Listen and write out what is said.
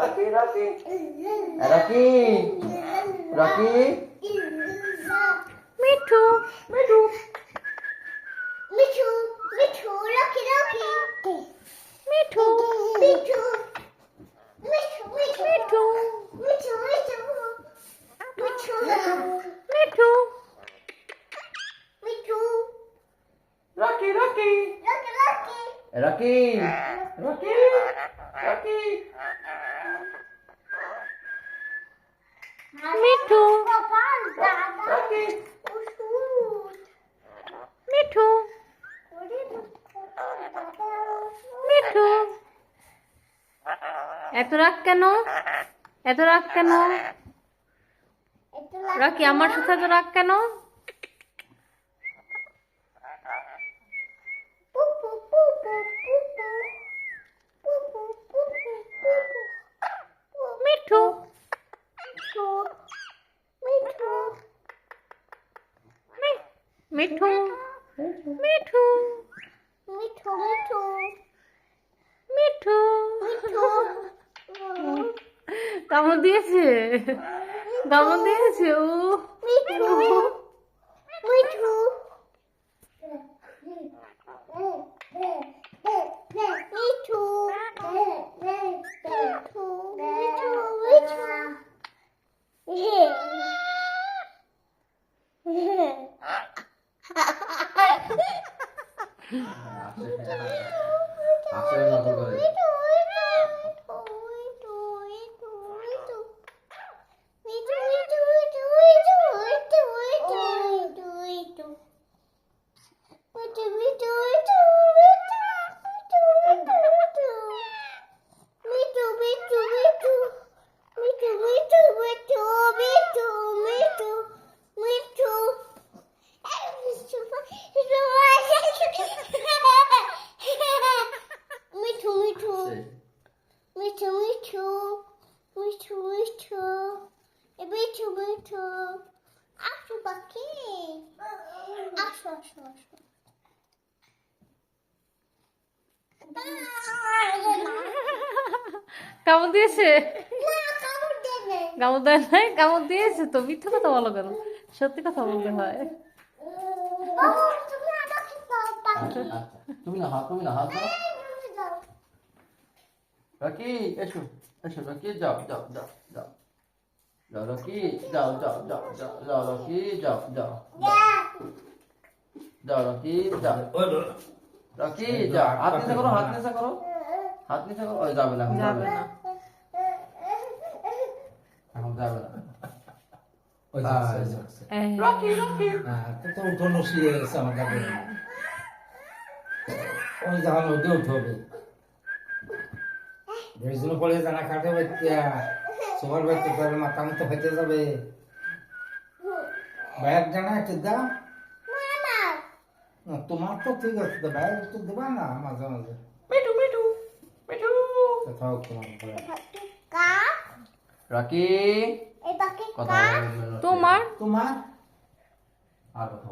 Rocky, Rocky. Rocky. Rocky. Me too. Me too. Me too. Me too. Rocky, Rocky. Me too. Me too. Me too. Me too. Me too. Me too. Me too. Rocky, Rocky. Rocky, Rocky. Rocky. Rocky. Rocky. এত রাগ কেন? এত রাগ কেন? রাখি আমার সাথে এত রাগ কেন? মিঠু। মিঠু। মিঠু। মিঠু। মিঠু মিঠু। কামড় দিয়েছে। কামড় দিয়েছে ও। আসলে নকল করে মিঠু মিঠু মিঠু মিঠু এ মিঠু মিঠু আসো পাখি আসো আসো আসো কামড় দিয়েছে? কামড় দেয় নাই। কামড় দিয়েছে তো? মিথ্যা কথা বলো কেন? সত্যি কথা বলতে হয়। তুমি না হাত তুমি না হাত দাও। রকি এসো এসো রকি যাও যাও যাও যাও যাও রকি যাও যাও যাও যাও যাও রকি যাও যাও যাও রকি যাও রকি যাও হাত নিচে করো হাত নিচে করো হাত নিচে করো ওই যাবে না যাবে না এখন যাবে না। এই, হ্যাঁ, তো তো উঠোনো গেছে আমার কাছে ওই যখন ওটা উঠে বেজুনো পড়ে জানা কাটে বাচ্চা। সবার বাচ্চা তার মাথা মতো হইতে যাবে। বাইর জানা একটু দাও। না, তোমার তো ঠিক আছে তো বাইরে একটু দেবা না মাঝে মাঝে। মিঠু মিঠু মিঠু। কোথাও তোমার। রকি কথা তোমার? তোমার? আর কথা